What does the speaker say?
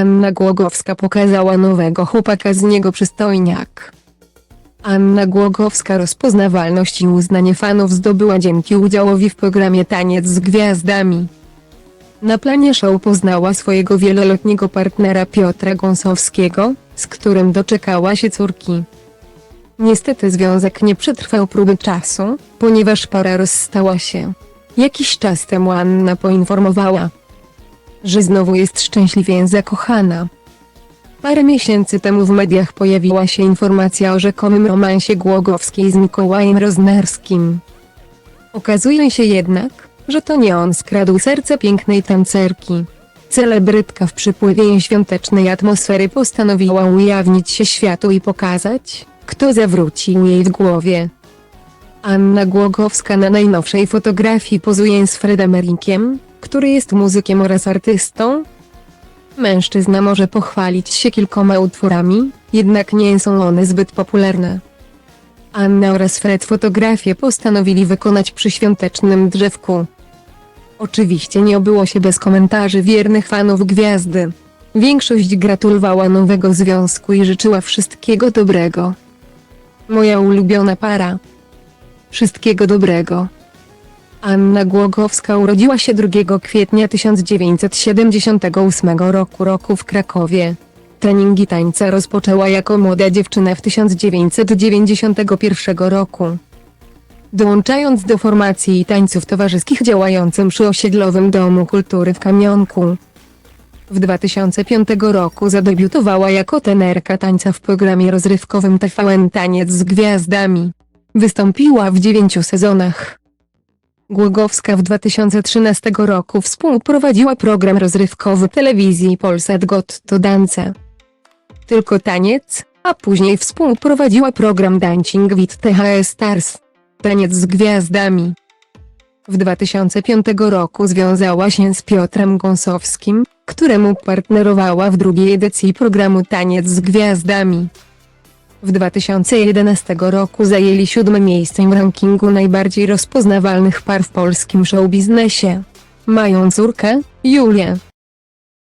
Anna Głogowska pokazała nowego chłopaka z niego przystojniak. Anna Głogowska rozpoznawalność i uznanie fanów zdobyła dzięki udziałowi w programie Taniec z Gwiazdami. Na planie show poznała swojego wieloletniego partnera Piotra Gąsowskiego, z którym doczekała się córki. Niestety związek nie przetrwał próby czasu, ponieważ para rozstała się. Jakiś czas temu Anna poinformowała, że znowu jest szczęśliwie zakochana. Parę miesięcy temu w mediach pojawiła się informacja o rzekomym romansie Głogowskiej z Mikołajem Roznerskim. Okazuje się jednak, że to nie on skradł serce pięknej tancerki. Celebrytka w przypływie świątecznej atmosfery postanowiła ujawnić się światu i pokazać, kto zawrócił jej w głowie. Anna Głogowska na najnowszej fotografii pozuje z Fredem Erikiem, który jest muzykiem oraz artystą. Mężczyzna może pochwalić się kilkoma utworami, jednak nie są one zbyt popularne. Anna oraz Fred fotografię postanowili wykonać przy świątecznym drzewku. Oczywiście nie obyło się bez komentarzy wiernych fanów gwiazdy. Większość gratulowała nowego związku i życzyła wszystkiego dobrego. Moja ulubiona para. Wszystkiego dobrego. Anna Głogowska urodziła się 2 kwietnia 1978 roku roku w Krakowie. Treningi tańca rozpoczęła jako młoda dziewczyna w 1991 roku. Dołączając do formacji tańców towarzyskich działającym przy osiedlowym Domu Kultury w Kamionku. W 2005 roku zadebiutowała jako tenerka tańca w programie rozrywkowym TVN Taniec z Gwiazdami. Wystąpiła w dziewięciu sezonach. Głogowska w 2013 roku współprowadziła program rozrywkowy telewizji Polsat Got to Dance. Tylko taniec, a później współprowadziła program Dancing with THS Stars. Taniec z gwiazdami. W 2005 roku związała się z Piotrem Gąsowskim, któremu partnerowała w drugiej edycji programu Taniec z Gwiazdami. W 2011 roku zajęli siódme miejsce w rankingu najbardziej rozpoznawalnych par w polskim showbiznesie. Mają córkę, Julię.